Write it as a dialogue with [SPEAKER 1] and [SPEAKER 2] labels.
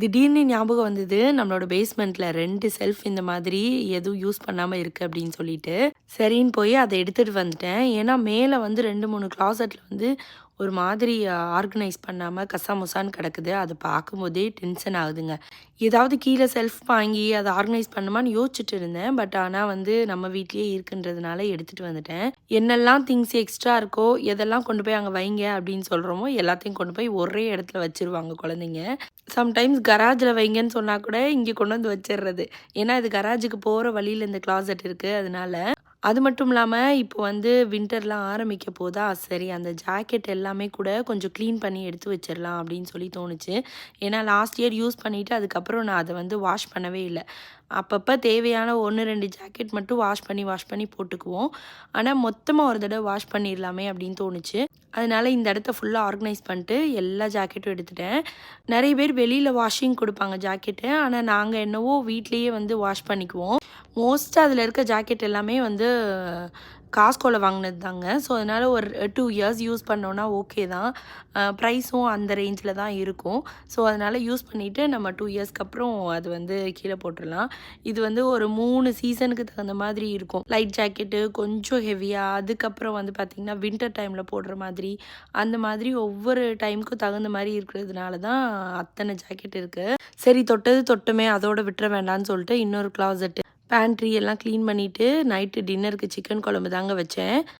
[SPEAKER 1] திடீர்னு ஞாபகம் வந்தது நம்மளோட பேஸ்மெண்ட்டில் ரெண்டு செல்ஃப் இந்த மாதிரி எதுவும் யூஸ் பண்ணாமல் இருக்குது அப்படின்னு சொல்லிட்டு. சரின்னு போய் அதை எடுத்துகிட்டு வந்துட்டேன். ஏன்னா மேலே வந்து ரெண்டு மூணு கிளாசெட்டில் வந்து ஒரு மாதிரி ஆர்கனைஸ் பண்ணாமல் கசாமுசான்னு கிடக்குது. அதை பார்க்கும்போதே டென்ஷன் ஆகுதுங்க. ஏதாவது கீழே செல்ஃப் வாங்கி அதை ஆர்கனைஸ் பண்ணுமான்னு யோசிச்சுட்டு இருந்தேன். பட் ஆனால் வந்து நம்ம வீட்லேயே இருக்குன்றதுனால எடுத்துகிட்டு வந்துட்டேன். என்னெல்லாம் திங்ஸ் எக்ஸ்ட்ரா இருக்கோ எதெல்லாம் கொண்டு போய் அங்கே வைங்க அப்படின்னு சொல்கிறோமோ எல்லாத்தையும் கொண்டு போய் ஒரே இடத்துல வச்சிருவாங்க குழந்தைங்க. சம்டைம்ஸ் கராஜில் வைங்கன்னு சொன்னால் கூட இங்கே கொண்டு வந்து வச்சிடுறது ஏன்னா இது கராஜுக்கு போகிற வழியில் இந்த கிளாசட் இருக்குது அதனால அது மட்டும் இல்லாமல் இப்போ வந்து வின்டர்லாம் ஆரம்பிக்க போதா சரி அந்த ஜாக்கெட் எல்லாமே கூட கொஞ்சம் க்ளீன் பண்ணி எடுத்து வச்சிடலாம் அப்படின்னு சொல்லி தோணுச்சு. ஏன்னா லாஸ்ட் இயர் யூஸ் பண்ணிவிட்டு அதுக்கப்புறம் நான் அதை வந்து வாஷ் பண்ணவே இல்லை. அப்பப்போ தேவையான ஒன்று ரெண்டு ஜாக்கெட் மட்டும் வாஷ் பண்ணி வாஷ் பண்ணி போட்டுக்குவோம். ஆனால் மொத்தமாக ஒரு தடவை வாஷ் பண்ணிடலாமே அப்படின்னு தோணுச்சு. அதனால் இந்த இடத்த ஃபுல்லாக ஆர்கனைஸ் பண்ணிட்டு எல்லா ஜாக்கெட்டும் எடுத்துட்டேன். நிறைய பேர் வெளியில் வாஷிங் கொடுப்பாங்க ஜாக்கெட்டு ஆனால் நாங்கள் என்னவோ வீட்லேயே வந்து வாஷ் பண்ணிக்குவோம். மோஸ்ட்டாக அதில் இருக்க ஜாக்கெட் எல்லாமே வந்து காஸ்கோவில் வாங்கினது தாங்க ஸோ அதனால் ஒரு டூ இயர்ஸ் யூஸ் பண்ணோன்னா ஓகே தான். ப்ரைஸும் அந்த ரேஞ்சில் தான் இருக்கும். ஸோ அதனால் யூஸ் பண்ணிவிட்டு நம்ம டூ இயர்ஸ்க்கு அப்புறம் அது வந்து கீழே போட்டுடலாம். இது வந்து ஒரு மூணு சீசனுக்கு தகுந்த மாதிரி இருக்கும். லைட் ஜாக்கெட்டு கொஞ்சம் ஹெவியாக அதுக்கப்புறம் வந்து பார்த்திங்கன்னா வின்டர் டைமில் போடுற மாதிரி அந்த மாதிரி ஒவ்வொரு டைமுக்கும் தகுந்த மாதிரி இருக்கிறதுனால தான் அத்தனை ஜாக்கெட் இருக்குது சரி தொட்டது தொட்டுமே அதோட விட்டுற வேண்டாம்னு சொல்லிட்டு இன்னொரு கிளாசெட்டு பேண்ட்ரி எல்லாம் க்ளீன் பண்ணிவிட்டு நைட்டு டின்னருக்கு சிக்கன் குழம்பு தாங்க வச்சேன்.